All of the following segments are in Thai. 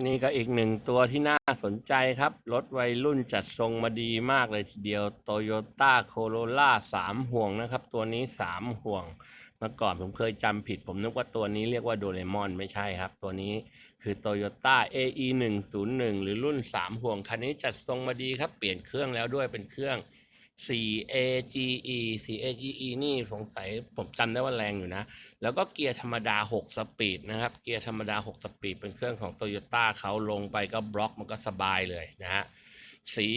นี่ก็อีกหนึ่งตัวที่น่าสนใจครับ รถวัยรุ่นจัดทรงมาดีมากเลยทีเดียว Toyota Corolla สามห่วงนะครับ ตัวนี้สามห่วงเมื่อก่อนผมเคยจำผิด ผมนึกว่าตัวนี้เรียกว่าโดเรมอนไม่ใช่ครับ ตัวนี้คือ Toyota AE 1 0 1หรือรุ่น 3 ห่วง คันนี้จัดทรงมาดีครับ เปลี่ยนเครื่องแล้วด้วยเป็นเครื่อง 4AGE 4AGE นี่สงสัยผมจำได้ว่าแรงอยู่นะ แล้วก็เกียร์ธรรมดา 6 สปีดนะครับ เกียร์ธรรมดา 6 สปีด เป็นเครื่องของ Toyota เขาลงไปก็บล็อกมันก็สบายเลยนะฮะ สี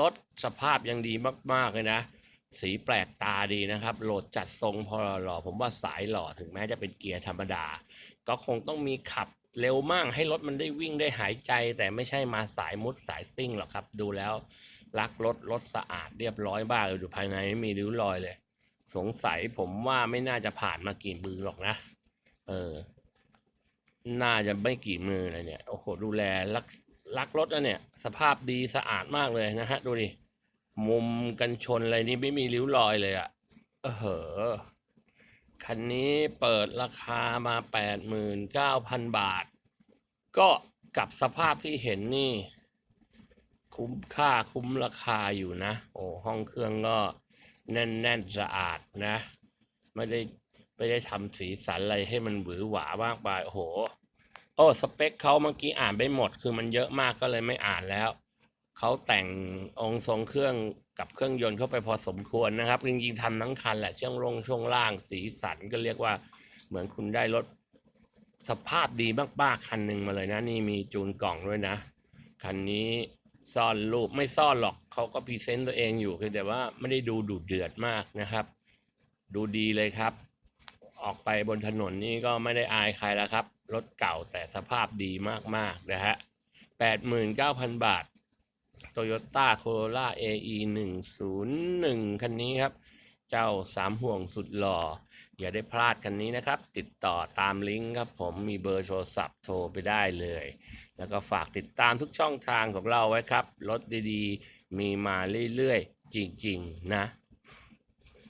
รถสภาพยังดีมาก ๆ เลยนะ สีแปลกตาดีนะครับ โหลดจัดทรงพอหล่อผมว่าสายหล่อถึงแม้จะเป็นเกียร์ธรรมดา ก็คงต้องมีขับเร็วมากให้รถมันได้วิ่งได้หายใจ แต่ไม่ใช่มาสายมุดสายซิ่งหรอกครับ ดูแล้ว รักรถรถสะอาดเรียบร้อยบ้างเลยดูภายในไม่มีริ้วรอยเลย สงสัยผมว่าไม่น่าจะผ่านมากี่มือหรอกนะ เออ น่าจะไม่กี่มือเลยเนี่ย โอ้โห ดูแลรักรักรถนะเนี่ย สภาพดีสะอาดมากเลยนะฮะ ดูดิ มุมกันชนอะไรนี่ไม่มีริ้วรอยเลยอะ่ะ เออเหอคันนี้เปิดราคามาแปดหมื่นเก้าพันบาท ก็กับสภาพที่เห็นนี่ คุ้มค่าคุ้มราคาอยู่นะ โอ้ห้องเครื่องก็แน่นแน่นสะอาดนะ ไม่ได้ไม่ได้ทำสีสันอะไรให้มันหวือหวามากไปโอ้โห โอ้สเปคเขาเมื่อกี้อ่านไปหมด คือมันเยอะมากก็เลยไม่อ่านแล้วเขาแต่งองค์ทรงเครื่องกับเครื่องยนต์เข้าไปพอสมควรนะครับ จริงๆทำทั้งคันแหละช่วงลงช่วงล่างสีสันก็เรียกว่าเหมือนคุณได้รถสภาพดีมากๆคันหนึ่งมาเลยนะ นี่มีจูนกล่องด้วยนะ คันนี้ ซ่อนรูปไม่ซ่อนหรอกเขาก็พรีเซนต์ตัวเองอยู่คือแต่ว่าไม่ได้ดูดุเดือดมากนะครับ ดูดีเลยครับ ออกไปบนถนนนี่ก็ไม่ได้อายใครแล้วครับรถเก่าแต่สภาพดีมากๆนะฮะแปดหมื่นเก้าพันบาท Toyota Corolla AE 101คันนี้ครับ เจ้าสามห่วงสุดหล่อ อย่าได้พลาดกันนี้นะครับ ติดต่อตามลิงก์ครับ ผมมีเบอร์โทรศัพท์โทรไปได้เลย แล้วก็ฝากติดตามทุกช่องทางของเราไว้ครับ รถดีๆ มีมาเรื่อยๆ จริง ๆ นะ